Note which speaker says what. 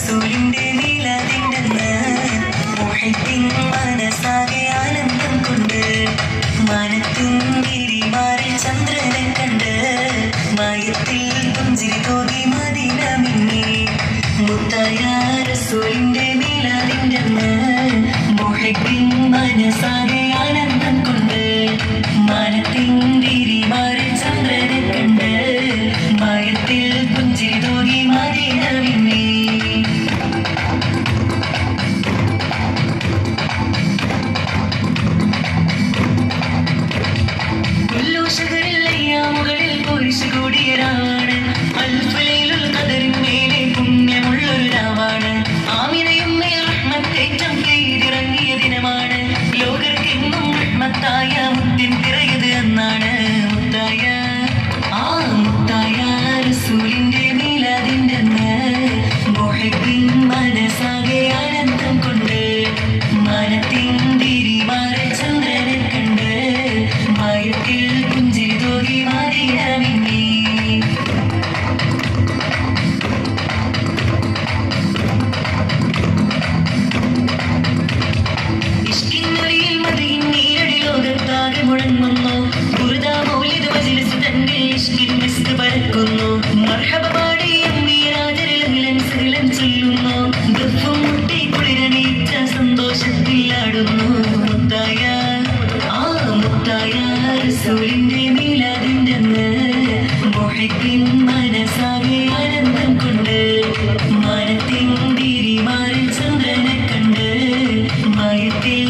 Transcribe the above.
Speaker 1: സൂര്യന്റെ നീലതിണ്ടെന്ന് മോഹത്തിൻ മനസ്സാകെ ആനന്ദം കൊണ്ട് മനത്തും ഗിരിമാറിൽ ചന്ദ്രനെ കണ്ട് മയത്തിൽ പുഞ്ചിരി തോന്നി മതിന മിന്നി മുത്തയാ റസൂലിന്റെ റസൂലിന്റെ വിലതിന്റെന്ന് മൊഹത്തിൻ മനസ്സാകെ ആനന്ദം കൊണ്ട് മനത്തിൻ തിരിമാറിൽ ചന്ദ്രനെ കണ്ട് മയത്തിൽ